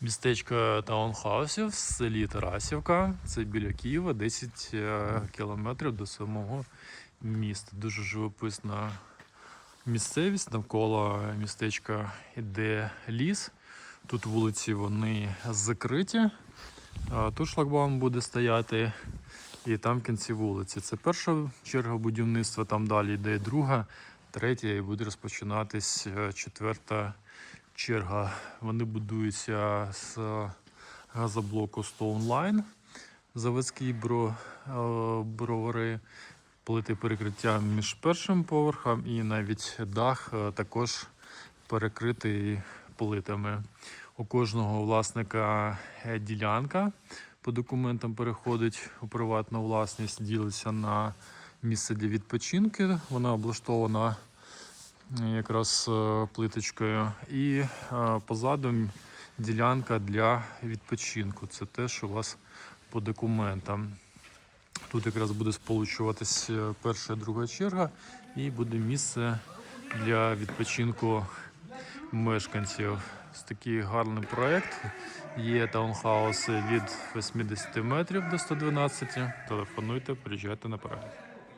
Містечко таунхаусів в селі Тарасівка. Це біля Києва, 10 е, кілометрів до самого міста. Дуже живописна місцевість. Навколо містечка йде ліс. Тут вулиці вони закриті. Тут шлагбаум буде стояти, і там в кінці вулиці. Це перша черга будівництва, там далі йде друга, третя і буде розпочинатись е, четверта черга. Вони будуються з газоблоку Stone заводські бро, е, бровари, плити перекриття між першим поверхом і навіть дах е, також перекритий плитами. У кожного власника е, ділянка по документам переходить у приватну власність, ділиться на місце для відпочинки. Вона облаштована якраз е, плиточкою. І е, позаду ділянка для відпочинку. Це те, що у вас по документам. Тут якраз буде сполучуватись е, перша і друга черга, і буде місце для відпочинку мешканців. Ось такий гарний проект. Є таунхауси від 80 метрів до 112. Телефонуйте, приїжджайте на перегляд.